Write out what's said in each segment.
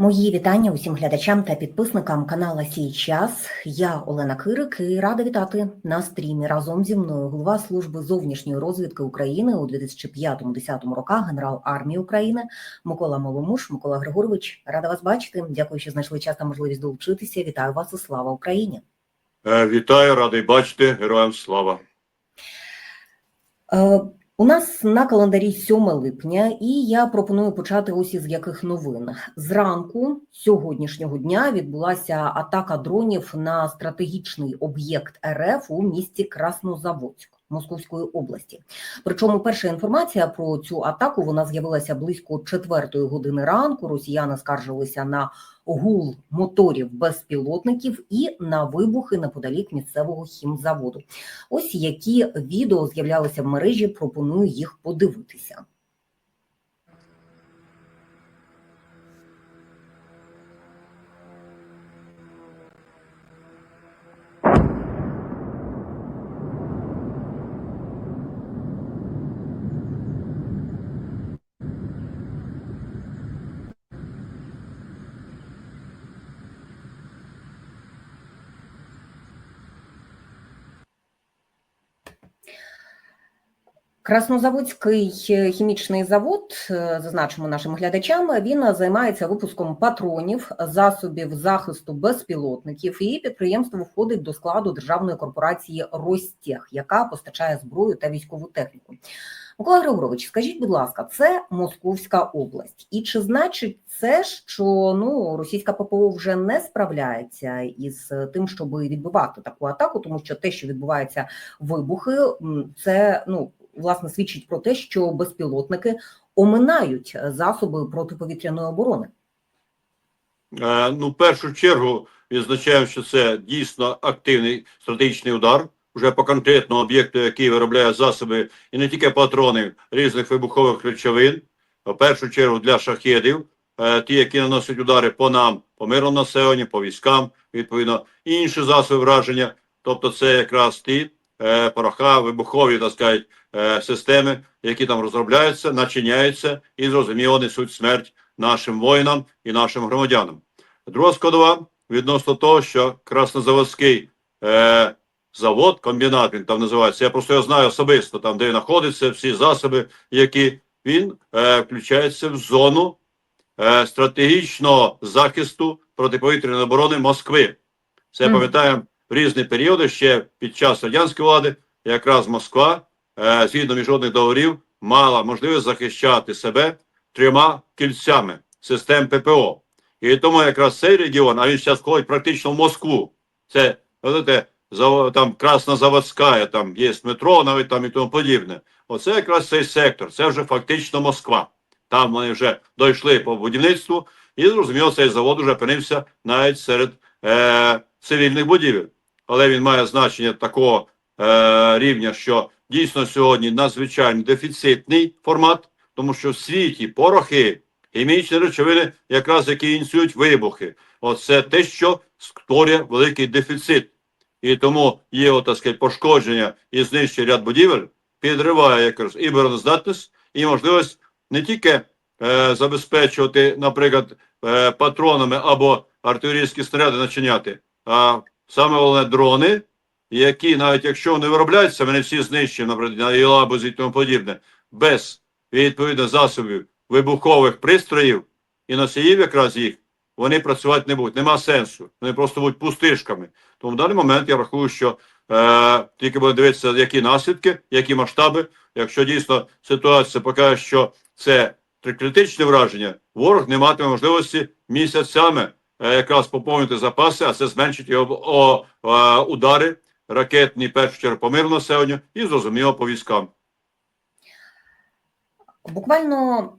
Мої вітання усім глядачам та підписникам канала Сій час. Я Олена Кирик і рада вітати на стрімі разом зі мною голова служби зовнішньої розвідки України у 2005-2010 роках, генерал армії України Микола Маломуш. Микола Григорович, рада вас бачити. Дякую, що знайшли час та можливість долучитися. Вітаю вас і слава Україні. Е, Вітаю, радий бачити. Героям слава. У нас на календарі 7 липня, і я пропоную почати ось із яких новин. Зранку сьогоднішнього дня відбулася атака дронів на стратегічний об'єкт РФ у місті Краснозаводськ. Московської області, причому перша інформація про цю атаку вона з'явилася близько четвертої години ранку. Росіяни скаржилися на гул моторів безпілотників і на вибухи неподалік місцевого хімзаводу. Ось які відео з'являлися в мережі. Пропоную їх подивитися. Краснозаводський хімічний завод, е, зазначимо нашим глядачам, він займається випуском патронів, засобів захисту безпілотників, і підприємство входить до складу державної корпорації Ростех, яка постачає зброю та військову техніку. Микола Григорович, скажіть, будь ласка, це Московська область, і чи значить це, що ну російська ППО вже не справляється із тим, щоб відбивати таку атаку, тому що те, що відбуваються вибухи, це ну власне свідчить про те, що безпілотники оминають засоби протиповітряної оборони. Е, Ну, в першу чергу відзначаємо, що це дійсно активний стратегічний удар вже по конкретному об'єкту, який виробляє засоби і не тільки патрони різних вибухових речовин. В першу чергу для шахедів, е, ті, які наносять удари по нам, по мирному населенню, по військам, відповідно, інші засоби враження. Тобто, це якраз ті е, пороха, вибухові, так сказати, е, системи, які там розробляються, начиняються і зрозуміло несуть смерть нашим воїнам і нашим громадянам. Друга складова відносно того, що Краснозаводський е, завод, комбінат він там називається. Я просто його знаю особисто, там де знаходяться всі засоби, які він е, включається в зону е, стратегічного захисту протиповітряної оборони Москви. Це Мгм. пам'ятаємо в різні періоди ще під час радянської влади, якраз Москва, згідно міжнародних договорів, мала можливість захищати себе трьома кільцями систем ППО. І тому якраз цей регіон, а він зараз входить практично в Москву. Це знаєте, там Краснозаводська, там є метро, навіть там і тому подібне. Оце якраз цей сектор, це вже фактично Москва. Там вони вже дійшли по будівництву, і зрозуміло, цей завод вже опинився навіть серед е, цивільних будівель. Але він має значення такого е, рівня, що дійсно сьогодні надзвичайно дефіцитний формат, тому що в світі порохи, хімічні речовини, якраз які ініціюють вибухи. Оце те, що створює великий дефіцит. І тому є, от, так сказати, пошкодження і знищення ряд будівель, підриває якраз і обороноздатність, і можливість не тільки е, забезпечувати, наприклад, е, патронами або артилерійські снаряди начиняти, а саме головне дрони, які навіть якщо вони виробляються, вони всі знищені, наприклад, на Ілабузі і тому подібне, без відповідно засобів вибухових пристроїв і носіїв якраз їх, вони працювати не будуть. Нема сенсу. Вони просто будуть пустишками. Тому в даний момент я рахую, що е, тільки буде дивитися, які наслідки, які масштаби. Якщо дійсно ситуація покаже, що це критичне враження, ворог не матиме можливості місяцями е, якраз поповнити запаси, а це зменшить його о, о, удари ракетні, першу чергу населенню і зрозуміло по військам. Буквально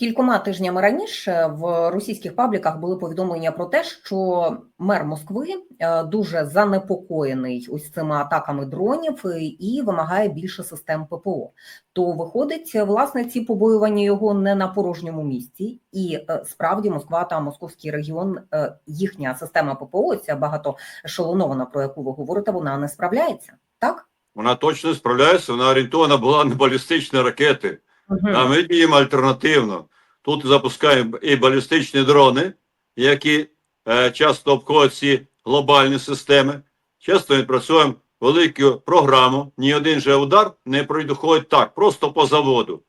кількома тижнями раніше в російських пабліках були повідомлення про те, що мер Москви е, дуже занепокоєний ось цими атаками дронів е, і вимагає більше систем ППО. То виходить, власне, ці побоювання його не на порожньому місці, і е, справді Москва та московський регіон, їхня система ППО, ця багатоешелонована, про яку ви говорите, вона не справляється, так? Вона точно справляється, вона орієнтована була на балістичні ракети. А ми діємо альтернативно. Тут запускаємо і балістичні дрони, які е, часто обходять ці глобальні системи. Часто ми працюємо велику програму. Ні один же удар не проходить так, просто по заводу.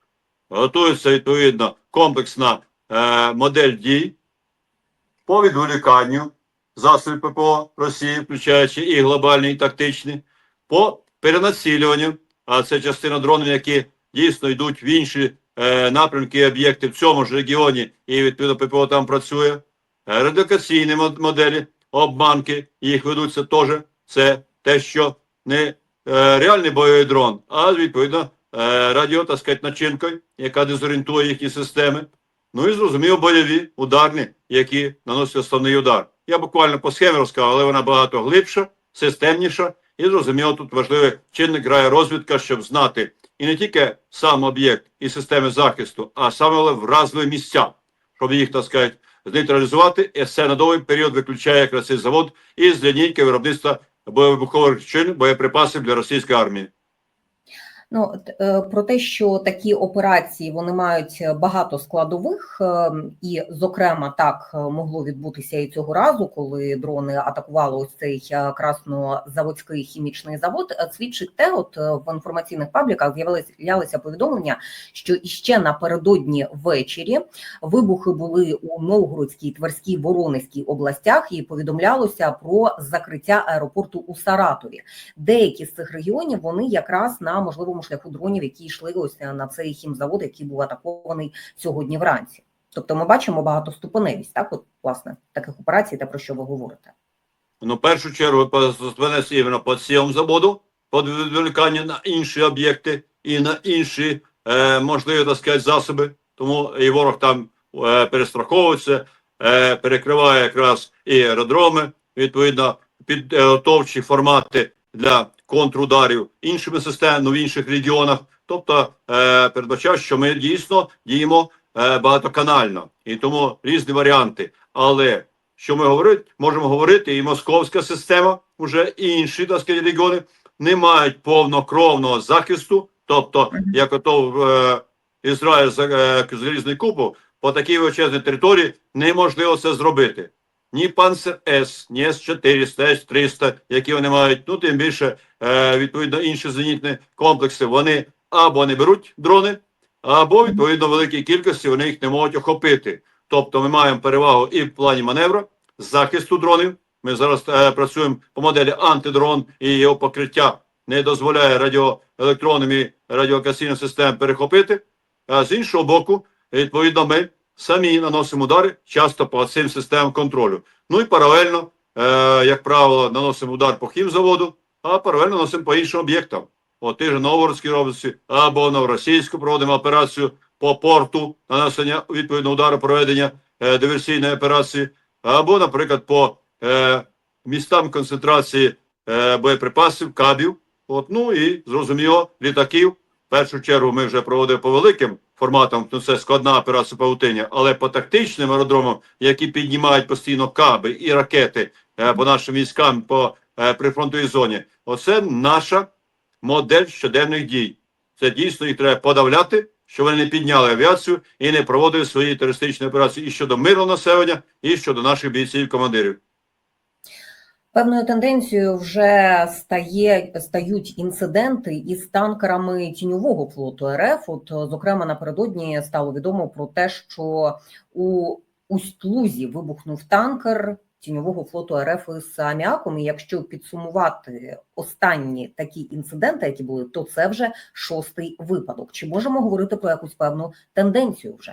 Готується відповідно комплексна е, модель дій по відволіканню засобів ППО Росії, включаючи і глобальні, і тактичні, по перенацілюванню, а це частина дронів, які дійсно йдуть в інші е, напрямки і об'єкти в цьому ж регіоні, і відповідно ППО там працює. Е, Редукаційні моделі, обманки, їх ведуться теж. Це те, що не е, реальний бойовий дрон, а відповідно е, радіо, так сказати, начинкою, яка дезорієнтує їхні системи. Ну і зрозуміло, бойові, ударні, які наносять основний удар. Я буквально по схемі розказав, але вона багато глибша, системніша. І зрозуміло, тут важливий чинник грає розвідка, щоб знати і не тільки сам об'єкт і системи захисту, а саме вразливі місця, щоб їх, так сказати, знейтралізувати. І це на довгий період виключає якраз цей завод із лінійки виробництва боєвибухових речовин, боєприпасів для російської армії. Ну е, про те, що такі операції вони мають багато складових, е, і, зокрема, так е, могло відбутися і цього разу, коли дрони атакували ось цей е, краснозаводський хімічний завод. е, Свідчить те, от е, в інформаційних пабліках з'явилися повідомлення, що іще напередодні ввечері вибухи були у Новгородській, Тверській, Воронезькій областях, і повідомлялося про закриття аеропорту у Саратові деякі з цих регіонів вони якраз на можливому шляху дронів, які йшли ось на цей хімзавод, який був атакований сьогодні вранці. Тобто ми бачимо багатоступеневість, так, от власне таких операцій, те про що ви говорите. Ну, в першу чергу іменно по цьому заводу, по відволіканню на інші об'єкти і на інші е, можливі, так сказати, засоби. Тому і ворог там е, перестраховується, е, перекриває якраз і аеродроми, відповідно, підготовчі формати для контрударів іншими системами в інших регіонах. Тобто е, передбачав, що ми дійсно діємо е, багатоканально і тому різні варіанти. Але що ми говорити, можемо говорити, і московська система, вже і інші так сказати, регіони не мають повнокровного захисту, тобто, як ото в е, Ізраїль за е, залізний купол, по такій величезній території неможливо це зробити. Ні Панцер С, ні С-400, С-300, які вони мають, ну тим більше, е, відповідно, інші зенітні комплекси, вони або не беруть дрони, або відповідно великій кількості вони їх не можуть охопити. Тобто ми маємо перевагу і в плані маневра, захисту дронів. Ми зараз е, працюємо по моделі антидрон і його покриття не дозволяє радіоелектронним і радіолокаційним системам перехопити. А з іншого боку, відповідно, ми самі наносимо удари часто по цим системам контролю. Ну і паралельно, е, як правило, наносимо удар по хімзаводу, а паралельно наносимо по іншим об'єктам. От ті ж Новгородській області або Новоросійську проводимо операцію по порту нанесення відповідно удару проведення е, диверсійної операції, або, наприклад, по е, містам концентрації е, боєприпасів, кабів. От, ну і зрозуміло, літаків. Першу чергу ми вже проводимо по великим форматам, ну це складна операція павутиння, але по тактичним аеродромам, які піднімають постійно каби і ракети е, по нашим військам по е, прифронтовій зоні, оце наша модель щоденних дій. Це дійсно їх треба подавляти, що вони не підняли авіацію і не проводили свої терористичні операції і щодо мирного населення, і щодо наших бійців і командирів. Певною тенденцією вже стає стають інциденти із танкерами тіньового флоту РФ. От зокрема напередодні стало відомо про те, що у Усть-Лузі вибухнув танкер тіньового флоту РФ із аміаком. І якщо підсумувати останні такі інциденти, які були, то це вже шостий випадок. Чи можемо говорити про якусь певну тенденцію вже?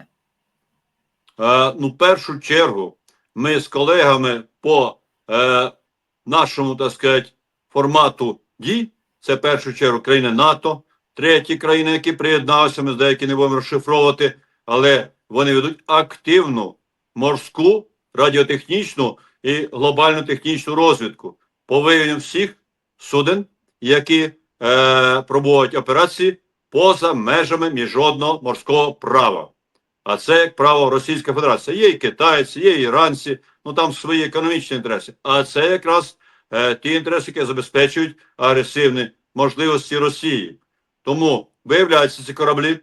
Е, ну, першу чергу, ми з колегами по е, нашому, так сказати, формату дій, це в першу чергу країни НАТО, треті країни, які приєдналися, ми деякі не будемо розшифровувати, але вони ведуть активну морську, радіотехнічну і глобальну технічну розвідку по виявленню всіх суден, які е, проводять операції поза межами міжнародного морського права. А це, як правило, Російська Федерація. Є і китайці, є і іранці, ну там свої економічні інтереси. А це якраз е, ті інтереси, які забезпечують агресивні можливості Росії. Тому виявляються ці кораблі.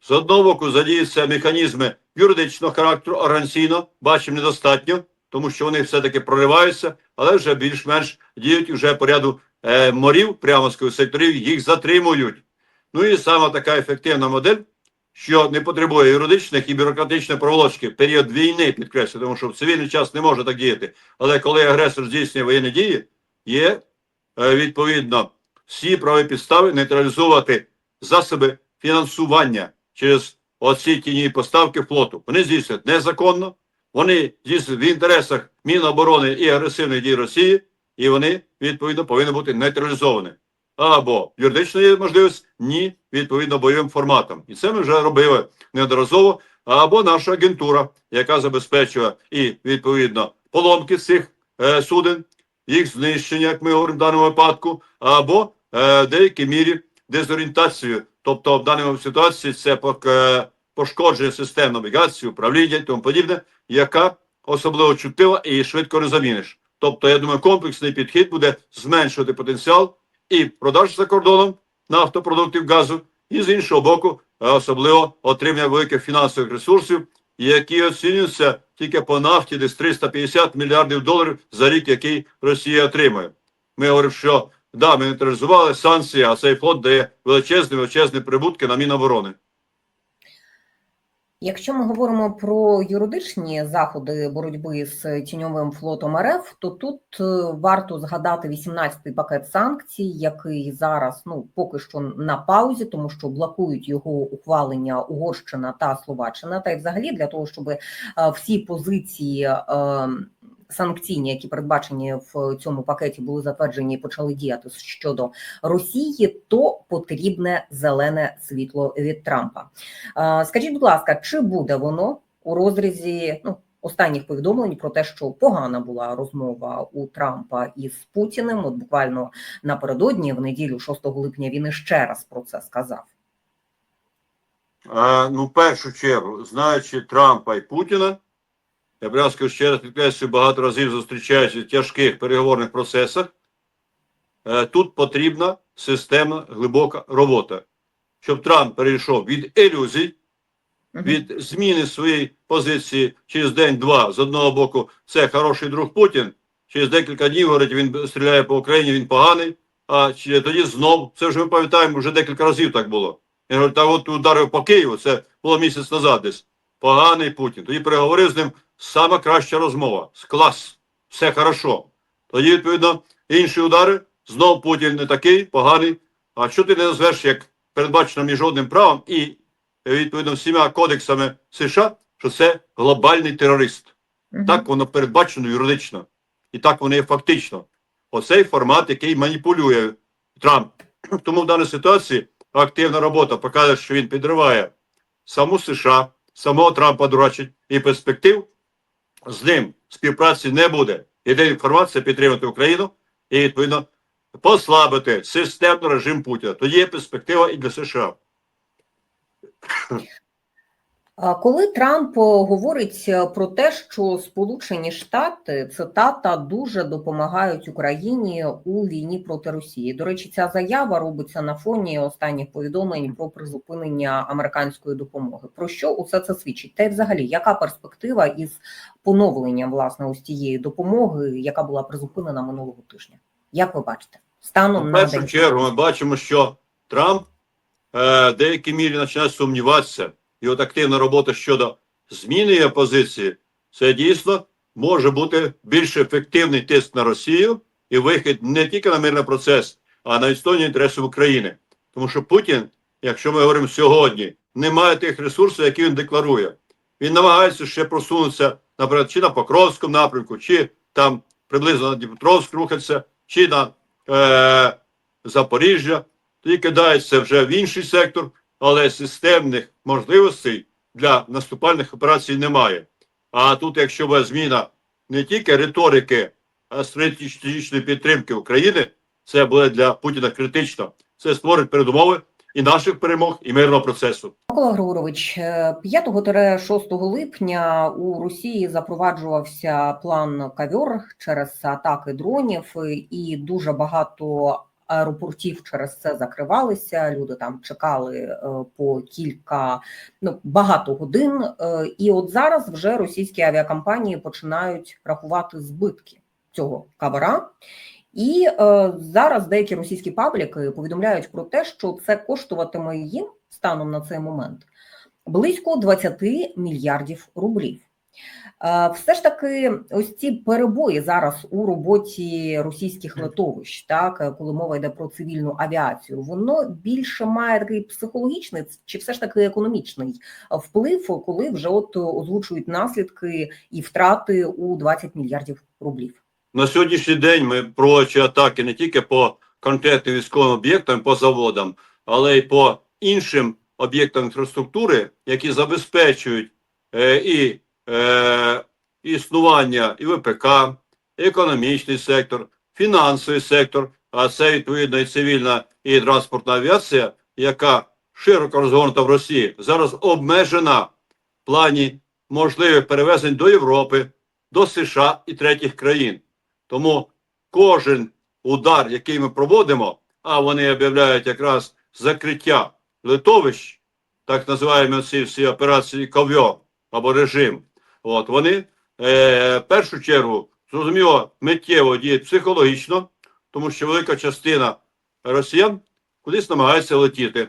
З одного боку задіються механізми юридичного характеру, організаційно, бачимо недостатньо, тому що вони все-таки прориваються, але вже більш-менш діють вже по ряду е, морів, прямо скажу, секторів, їх затримують. Ну і сама така ефективна модель, що не потребує юридичних і бюрократичних проволочки період війни, підкреслюю, тому що в цивільний час не може так діяти. Але коли агресор здійснює воєнні дії, є е, відповідно всі правові підстави нейтралізувати засоби фінансування через оці тіні поставки флоту. Вони здійснюють незаконно, вони здійснюють в інтересах Міноборони і агресивних дій Росії, і вони відповідно повинні бути нейтралізовані. Або юридична є можливість, ні, відповідно бойовим форматом. І це ми вже робили неодноразово. Або наша агентура, яка забезпечує і відповідно поломки цих е, суден, їх знищення, як ми говоримо в даному випадку, або е, в деякій мірі дезорієнтацію. Тобто, в даному ситуації це е, пошкодження систем навігації, управління і тому подібне, яка особливо чутлива і швидко не заміниш. Тобто, я думаю, комплексний підхід буде зменшувати потенціал і продаж за кордоном нафтопродуктів газу, і з іншого боку, особливо отримання великих фінансових ресурсів, які оцінюються тільки по нафті десь 350 мільярдів доларів за рік, який Росія отримує. Ми говоримо, що да, ми нейтралізували санкції, а цей флот дає величезні величезні прибутки на Міноборони. Якщо ми говоримо про юридичні заходи боротьби з тіньовим флотом РФ, то тут е, варто згадати 18-й пакет санкцій, який зараз ну поки що на паузі, тому що блокують його ухвалення Угорщина та Словаччина. Та й взагалі для того, щоб е, всі позиції. Санкційні, які передбачені в цьому пакеті, були затверджені і почали діяти щодо Росії, то потрібне зелене світло від Трампа. Скажіть, будь ласка, чи буде воно у розрізі ну, останніх повідомлень про те, що погана була розмова у Трампа із Путіним? От буквально напередодні, в неділю, 6 липня, він іще раз про це сказав. Ну, в першу чергу, знаючи Трампа і Путіна, я б раз ще раз підкреслюю, багато разів зустрічаючись в тяжких переговорних процесах, е, тут потрібна системна глибока робота, щоб Трамп перейшов від ілюзій, від зміни своєї позиції через день-два. З одного боку, це хороший друг Путін. Через декілька днів говорить, він стріляє по Україні, він поганий. А чи- тоді знов, це вже ми пам'ятаємо, вже декілька разів так було. Він говорить, та от ударив по Києву, це було місяць назад десь. Поганий Путін. Тоді переговорив з ним сама краща розмова. З клас, все хорошо. Тоді, відповідно, інші удари, знов Путін не такий, поганий. А що ти не назвеш, як передбачено міжнародним правом і відповідно всіма кодексами США, що це глобальний терорист. Мгм. Так воно передбачено юридично. І так воно є фактично. Оцей формат, який маніпулює Трамп. Тому в даній ситуації активна робота показує, що він підриває саму США, самого Трампа дурачить, і перспектив з ним співпраці не буде. Іде інформація підтримати Україну і відповідно послабити системний режим Путіна. Тоді є перспектива і для США. Коли Трамп е, говорить е, про те, що Сполучені Штати цитата дуже допомагають Україні у війні проти Росії. До речі, ця заява робиться на фоні останніх повідомлень про призупинення американської допомоги. Про що усе це свідчить? Та й взагалі, яка перспектива із поновленням власне ось тієї допомоги, яка була призупинена минулого тижня? Як ви бачите, станом В на першу чергу ми бачимо, що Трамп е, деякій мірі починає сумніватися. І от активна робота щодо зміни позиції, це дійсно може бути більш ефективний тиск на Росію і вихід не тільки на мирний процес, а на відстоювання інтересів України. Тому що Путін, якщо ми говоримо сьогодні, не має тих ресурсів, які він декларує. Він намагається ще просунутися, наприклад, чи на Покровському напрямку, чи там приблизно на Дніпропетровськ рухатися, чи на е, Запоріжжя, тоді кидається вже в інший сектор, але системних можливостей для наступальних операцій немає. А тут, якщо буде зміна не тільки риторики, а стратегічної підтримки України, це буде для Путіна критично. Це створить передумови і наших перемог, і мирного процесу. Микола Григорович, е, 5-6 липня у Росії запроваджувався план кавьор через атаки дронів, і дуже багато аеропортів через це закривалися. Люди там чекали е, по кілька ну багато годин. Е, І от зараз вже російські авіакомпанії починають рахувати збитки цього кавера. І е, зараз деякі російські пабліки повідомляють про те, що це коштуватиме їм станом на цей момент близько 20 мільярдів рублів. Все ж таки, ось ці перебої зараз у роботі російських литовищ, так е, коли мова йде про цивільну авіацію, воно більше має такий психологічний чи все ж таки економічний вплив, коли вже от озвучують наслідки і втрати у 20 мільярдів рублів. На сьогоднішній день ми проводячи атаки не тільки по конкретним військовим об'єктам, по заводам, але й по іншим об'єктам інфраструктури, які забезпечують е, і е, існування і ВПК, економічний сектор, фінансовий сектор, а це відповідно і цивільна і транспортна авіація, яка широко розгорнута в Росії, зараз обмежена в плані можливих перевезень до Європи, до США і третіх країн. Тому кожен удар, який ми проводимо, а вони об'являють якраз закриття литовищ, так називаємо ці всі операції ковьо або режим. От вони е, в першу чергу зрозуміло миттєво діють психологічно, тому що велика частина росіян кудись намагається летіти.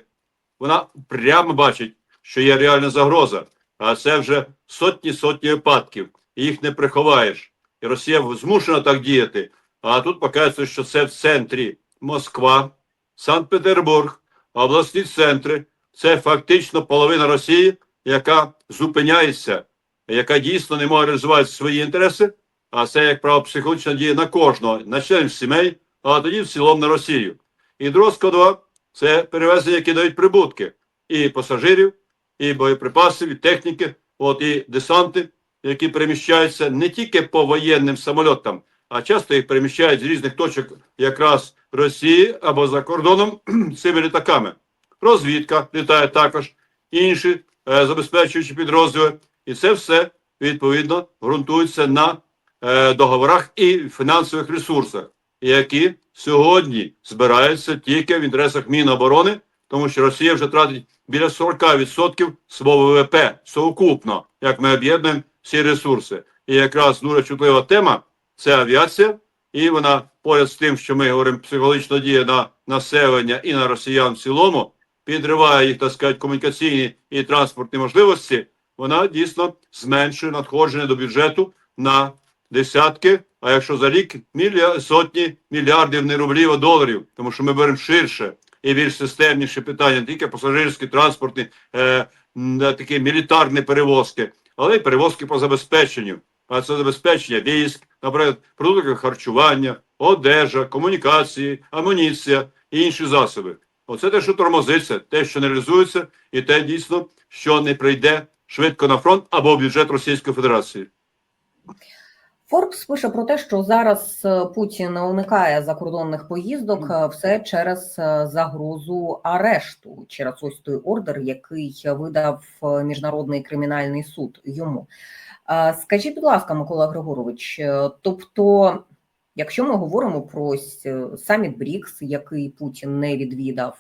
Вона прямо бачить, що є реальна загроза, а це вже сотні сотні випадків, і їх не приховаєш. І Росія змушена так діяти. А тут показується, що це в центрі Москва, Санкт-Петербург, обласні центри. Це фактично половина Росії, яка зупиняється, яка дійсно не може реалізувати свої інтереси. А це, як правило, психологічна дія на кожного, на членів сімей, а тоді в цілому на Росію. І друга складова це перевезення, які дають прибутки і пасажирів, і боєприпасів, і техніки, от і десанти, які переміщаються не тільки по воєнним самольотам, а часто їх переміщають з різних точок якраз Росії або за кордоном цими літаками. Розвідка літає також, інші е, забезпечуючі підрозділи, і це все відповідно ґрунтується на е, договорах і фінансових ресурсах, які сьогодні збираються тільки в інтересах Міноборони, тому що Росія вже тратить біля 40% свого ВВП совокупно, як ми об'єднуємо всі ресурси. І якраз дуже чутлива тема це авіація, і вона поряд з тим, що ми говоримо, психологічно діє на населення і на росіян в цілому, підриває їх, так сказати, комунікаційні і транспортні можливості, вона дійсно зменшує надходження до бюджету на десятки, а якщо за рік мілья... сотні мільярдів не рублів, а доларів, тому що ми беремо ширше і більш системніші питання, не тільки пасажирські, транспортні, е, такі мілітарні перевозки, але й перевозки по забезпеченню. А це забезпечення військ, наприклад, продукти харчування, одежа, комунікації, амуніція і інші засоби. Оце те, що тормозиться, те, що не реалізується, і те дійсно, що не прийде швидко на фронт або в бюджет Російської Федерації. Форбс пише про те, що зараз е, Путін уникає закордонних поїздок е, все через е, загрозу арешту, через ось той ордер, який видав міжнародний кримінальний суд йому. Скажіть, будь ласка, Микола Григорович, тобто, якщо ми говоримо про ось саміт БРІКС, який Путін не відвідав,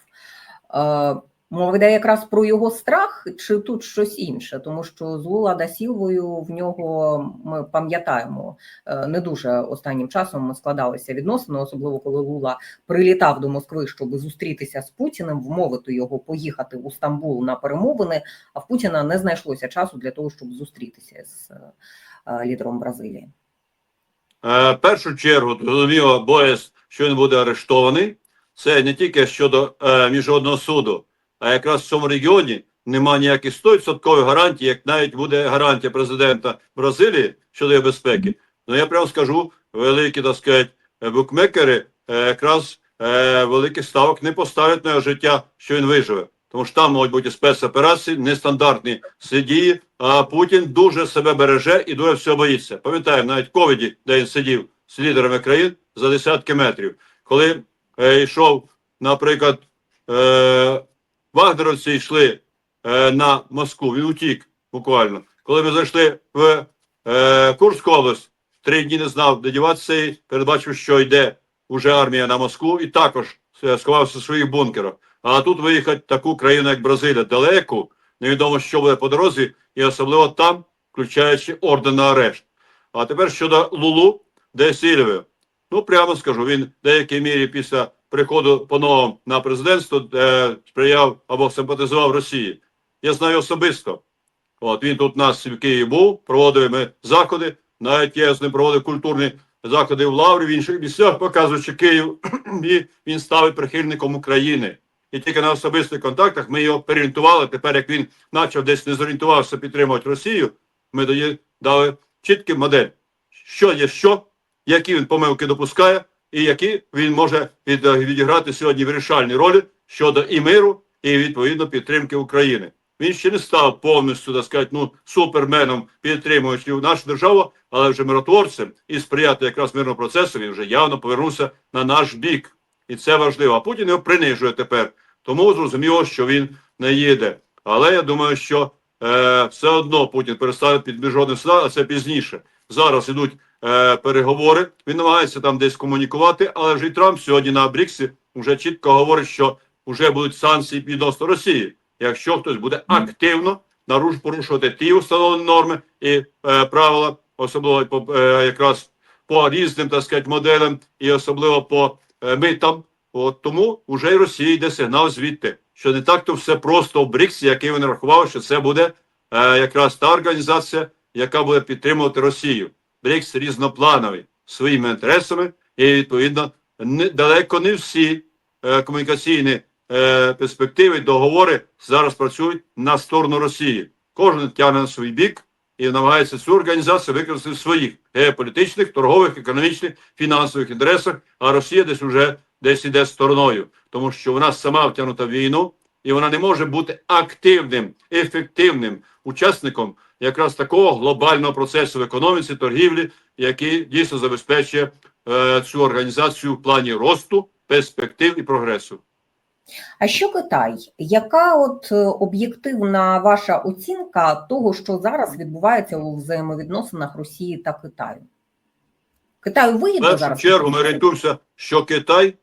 Мова йде якраз про його страх, чи тут щось інше, тому що з Лула да Сілвою в нього ми пам'ятаємо е, не дуже останнім часом складалися відносини, особливо коли Лула прилітав до Москви, щоб зустрітися з Путіним, вмовити його поїхати у Стамбул на перемовини. А в Путіна не знайшлося часу для того, щоб зустрітися з е, лідером Бразилії. Е, в першу чергу, зрозуміло, боязь, що він буде арештований. Це не тільки щодо міжнародного суду, а якраз в цьому регіоні немає ніяких 100% гарантій, як навіть буде гарантія президента Бразилії щодо безпеки. Ну я прямо скажу, великі, так сказати, букмекери е, якраз е, великих ставок не поставлять на його життя, що він виживе. Тому що там можуть бути спецоперації, нестандартні сидії, а Путін дуже себе береже і дуже всього боїться. Пам'ятаємо, навіть в ковіді, де він сидів з лідерами країн за десятки метрів, коли е, йшов, наприклад, е, вагнеровці йшли е, на Москву, він утік буквально. Коли ми зайшли в е, Курську область, три дні не знав, де діватися, і передбачив, що йде уже армія на Москву, і також е, сховався в своїх бункерах. А тут виїхати в таку країну, як Бразилія, далеку, невідомо, що буде по дорозі, і особливо там, включаючи орден на арешт. А тепер щодо Лулу, де Сільве. Ну, прямо скажу, він в деякій мірі після приходу по-новому на президентство е, сприяв або симпатизував Росії. Я знаю особисто. От він тут у нас в Києві був, проводив ми заходи. Навіть я з ним проводив культурні заходи в Лаврі, в інших місцях, показуючи Київ, і він став прихильником України. І тільки на особистих контактах ми його переорієнтували. Тепер, як він почав десь не зорієнтувався підтримувати Росію, ми дали чітку модель, що є що, які він помилки допускає, і які він може відіграти сьогодні вирішальні ролі щодо і миру, і відповідно підтримки України. Він ще не став повністю, так сказати, ну, суперменом, підтримуючи нашу державу, але вже миротворцем і сприяти якраз мирному процесу, він вже явно повернувся на наш бік. І це важливо. А Путін його принижує тепер. Тому зрозуміло, що він не їде. Але я думаю, що е, все одно Путін перестане під міжнародним судом, а це пізніше. Зараз ідуть е, переговори. Він намагається там десь комунікувати, але вже і Трамп сьогодні на Бріксі вже чітко говорить, що вже будуть санкції відносно Росії. Якщо хтось буде активно наруш порушувати ті установлені норми і е, правила, особливо по е, якраз по різним так сказати, моделям, і особливо по е, митам. От тому вже й Росії йде сигнал звідти, що не так то все просто в БРІКСі, який вони рахували, що це буде е, якраз та організація, яка буде підтримувати Росію. БРІКС різноплановий своїми інтересами, і відповідно не, далеко не всі е, комунікаційні е, перспективи, договори зараз працюють на сторону Росії. Кожен тягне на свій бік і намагається цю організацію використати в своїх геополітичних, торгових, економічних, фінансових інтересах, а Росія десь уже десь іде стороною, тому що вона сама втягнута в війну, і вона не може бути активним, ефективним учасником якраз такого глобального процесу в економіці, торгівлі, який дійсно забезпечує е, цю організацію в плані росту, перспектив і прогресу. А що Китай? Яка от е, об'єктивна ваша оцінка того, що зараз відбувається у взаємовідносинах Росії та Китаю? Китаю В вигідно першу зараз? чергу ми орієнтуємося, що Китай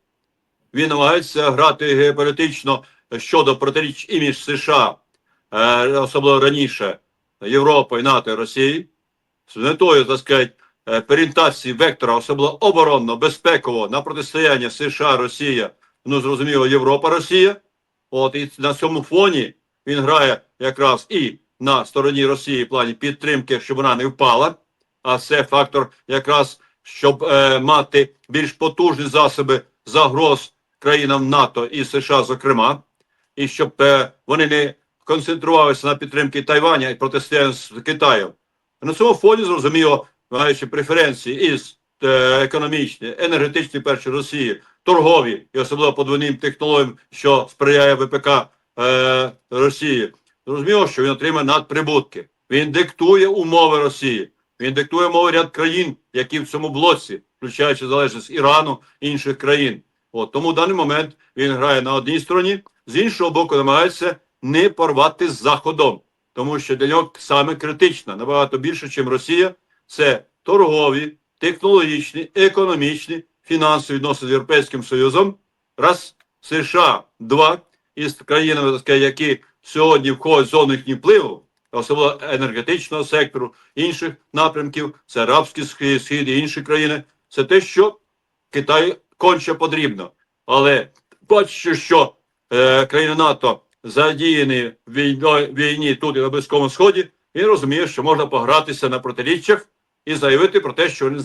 він намагається грати геополітично щодо протиріч імідж США, е, особливо раніше Європи, НАТО і Росії, з метою, так сказати, е, перієнтації вектора, особливо оборонно, безпекового на протистояння США, Росія, ну зрозуміло, Європа, Росія. От і на цьому фоні він грає якраз і на стороні Росії в плані підтримки, щоб вона не впала. А це фактор якраз щоб е, мати більш потужні засоби загроз країнам НАТО і США, зокрема, і щоб е, вони не концентрувалися на підтримці Тайваня і протистояння з Китаєм. На цьому фоні зрозуміло, маючи преференції із е, економічні, енергетичні перші Росії, торгові і особливо подвійним технологіям, що сприяє ВПК е, Росії. Зрозуміло, що він отримає надприбутки. Він диктує умови Росії. Він диктує умови ряд країн, які в цьому блоці, включаючи залежність Ірану і інших країн. От тому в даний момент він грає на одній стороні, з іншого боку, намагається не порвати з Заходом, тому що для нього саме критично, набагато більше, ніж Росія, це торгові, технологічні, економічні, фінансові відносини з Європейським Союзом. Раз США, два із країнами, які сьогодні входять в зону їхнього впливу, особливо енергетичного сектору, інших напрямків, це Арабський Схід, і інші країни. Це те, що Китаю конче потрібно. Але бачачи, що е, країни НАТО задіяні в війні тут і на Близькому Сході, він розуміє, що можна погратися на протиріччях і заявити про те, що вони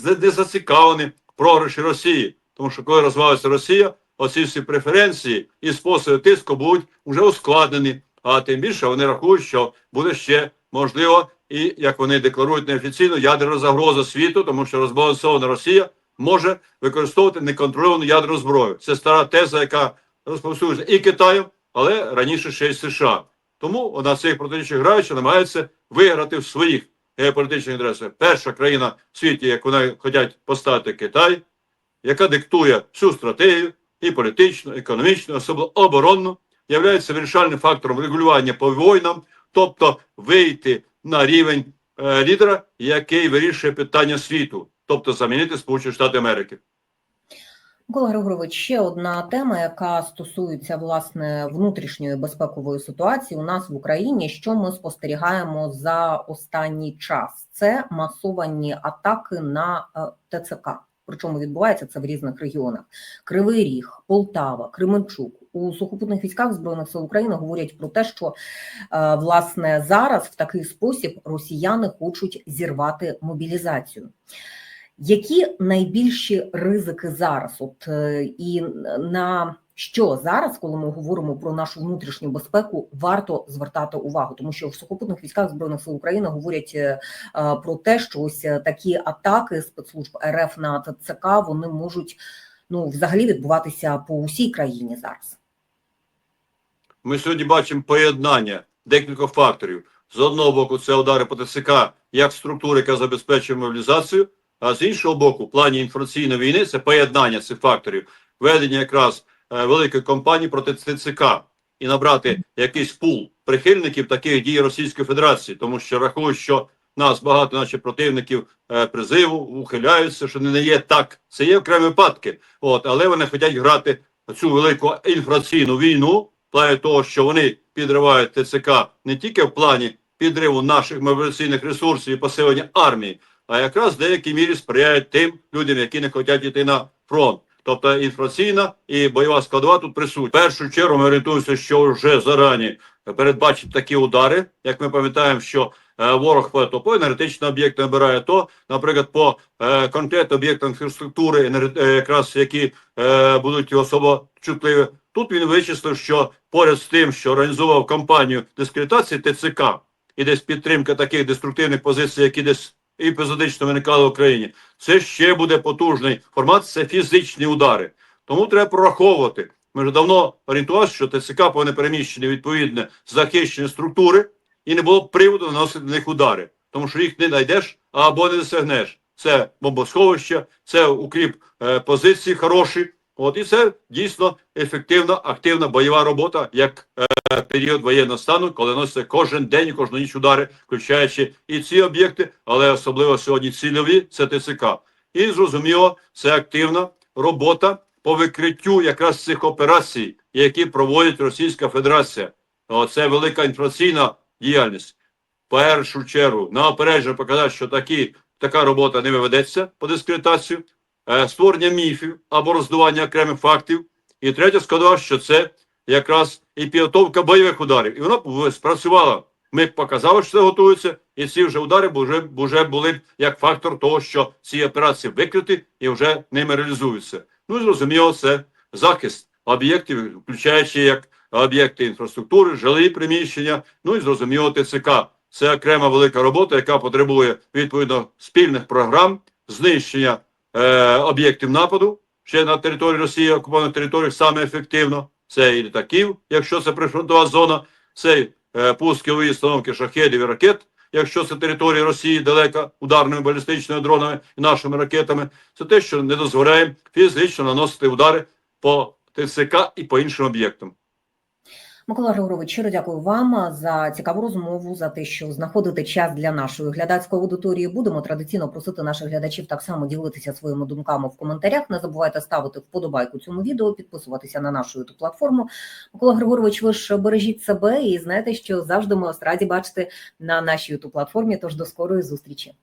не- в програші Росії. Тому що коли розвалиться Росія, оці всі преференції і способи тиску будуть вже ускладнені. А тим більше вони рахують, що буде ще можливо, і як вони декларують неофіційно, ядерна загроза світу, тому що розбалансована Росія може використовувати неконтрольовану ядерну зброю. Це стара теза, яка розповсюджується і Китаєм, але раніше ще й США. Тому на цих протиріччях граючи намагаються виграти в своїх геополітичних інтересах. Перша країна в світі, як вони хочуть поставити Китай, яка диктує всю стратегію і політичну, економічну, особливо оборонну, являється вирішальним фактором регулювання по війнам, тобто вийти на рівень е, лідера, який вирішує питання світу, тобто замінити Сполучені Штати Америки. Микола Григорович, ще одна тема, яка стосується власне внутрішньої безпекової ситуації у нас в Україні. Що ми спостерігаємо за останній час? Це масовані атаки на е, ТЦК. Причому відбувається це в різних регіонах: Кривий Ріг, Полтава, Кременчук. У сухопутних військах збройних сил України говорять про те, що е, власне зараз в такий спосіб росіяни хочуть зірвати мобілізацію. Які найбільші ризики зараз? От е, і на що зараз, коли ми говоримо про нашу внутрішню безпеку, варто звертати увагу, тому що в сухопутних військах збройних сил України говорять е, е, про те, що ось такі атаки спецслужб РФ на ТЦК вони можуть ну взагалі відбуватися по усій країні зараз. Ми сьогодні бачимо поєднання декількох факторів. З одного боку, це удари по ТЦК як структури, яка забезпечує мобілізацію, а з іншого боку, в плані інформаційної війни це поєднання цих факторів, ведення якраз е, великої кампанії проти ТЦК і набрати якийсь пул прихильників таких дій Російської Федерації, тому що рахують, що нас багато наших противників е, призиву ухиляються, що не є так. Це є окремі випадки, от але вони хочуть грати цю велику інфраційну війну в плані того, що вони підривають ТЦК не тільки в плані підриву наших мобілізаційних ресурсів і посилення армії, а якраз в деякій мірі сприяють тим людям, які не хочуть йти на фронт. Тобто інфраційна і бойова складова тут присутня. В першу чергу ми орієнтуємося, що вже зарані передбачить такі удари. Як ми пам'ятаємо, що е, ворог то по енергетичним об'єктам набирає, то, наприклад, по е, конкретним об'єктам інфраструктури, е, якраз які будуть особо чутливі. Тут він вичислив, що поряд з тим, що організував кампанію дискредитації ТЦК і десь підтримка таких деструктивних позицій, які десь епізодично виникали в Україні, це ще буде потужний формат, це фізичні удари. Тому треба прораховувати. Ми вже давно орієнтувалися, що ТЦК повинні переміщені відповідне захищені структури, і не було приводу наносити на них удари, тому що їх не знайдеш або не досягнеш. Це бомбосховище, це укріп е, позиції хороші. От і це дійсно ефективна, активна бойова робота, як е, період воєнного стану, коли носиться кожен день, кожну ніч удари, включаючи і ці об'єкти, але особливо сьогодні цільові це ТЦК. І зрозуміло, це активна робота по викриттю якраз цих операцій, які проводить Російська Федерація. Це велика інформаційна діяльність. Першу чергу на опередження показати, що такі, така робота не виведеться по дискредитацію, створення міфів або роздування окремих фактів. І третя складова, що це якраз і підготовка бойових ударів. І вона спрацювала. Ми показали, що це готується, і ці вже удари вже, вже були як фактор того, що ці операції викриті і вже ними реалізуються. Ну зрозуміло, це захист об'єктів, включаючи як об'єкти інфраструктури, жилі приміщення. Ну і зрозуміло, ТЦК. Це окрема велика робота, яка потребує відповідно спільних програм знищення е, об'єктів нападу ще на території Росії, окупованих територіях саме ефективно. Це і літаків, якщо це прифронтова зона, це е, пускові установки шахедів і ракет, якщо це територія Росії далека ударними балістичними дронами і нашими ракетами. Це те, що не дозволяє фізично наносити удари по ТЦК і по іншим об'єктам. Микола Григорович, щиро дякую вам за цікаву розмову, за те, що знаходите час для нашої глядацької аудиторії. Будемо традиційно просити наших глядачів так само ділитися своїми думками в коментарях. Не забувайте ставити вподобайку цьому відео, підписуватися на нашу youtube платформу. Микола Григорович, ви ж бережіть себе і знаєте, що завжди ми вас раді бачити на нашій youtube платформі. Тож до скорої зустрічі.